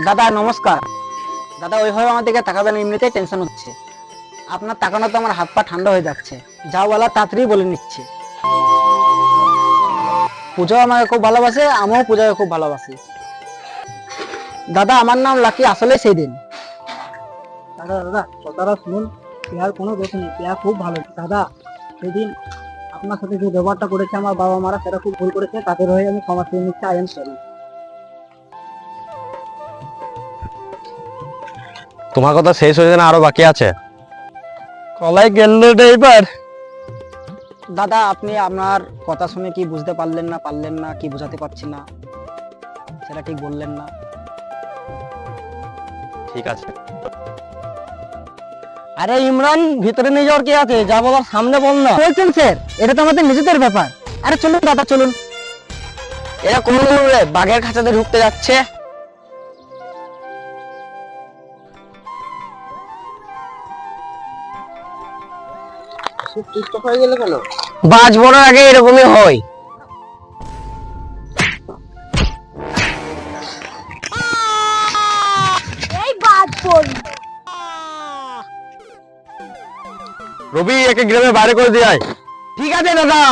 দাদা, নমস্কার। দাদা, ওইভাবে আমার দিকে তাকাবেন এমনিতেই টেনশন হচ্ছে। আপনার তাকানো তো আমার হাত পা ঠান্ডা হয়ে যাচ্ছে। যা বলা, তাড়াতাড়ি বলে নিচ্ছে। পূজা আমাকে খুব ভালোবাসে, আমিও পূজাকে খুব ভালোবাসি। দাদা, আমার নাম লাকি আসলে সেই দিন। দাদা দাদা, কথাটা শুনুন। পেয়ার কোনো দোষ নেই, পেয়ার খুব ভালো। দাদা, সেদিন আপনার সাথে যে ব্যবহারটা করেছে, আমার বাবা মারা সেটা খুব ভুল করেছে, তাদের হয়ে আমি ক্ষমা চেয়ে নিচ্ছি, আই এম সরি। তোমার কথা শেষ হয়েছে না আরও বাকি আছে। কলাই গেল এবার দাদা আপনি আপনার কথা শুনে কি বুঝতে পারলেন না পারলেন না কি বোঝাতে পারছি না সেটা ঠিক বললেন না। ঠিক আছে। আরে ইমরান ভিতরে নিয়ে যাওয়ার কি আছে? যা বলার সামনে বল না। বলছেন স্যার এটা তো আমাদের নিজেদের ব্যাপার। আরে চলুন দাদা চলুন। এরা কোন রে বাঘের খাঁচাতে ঢুকতে যাচ্ছে? হয়ে গেল কেন? বাজ আগে এরকমই হয়। এই বাদ পড়ল রবি একে গ্রামে বাইরে করে দিয়ে ঠিক আছে দাদা।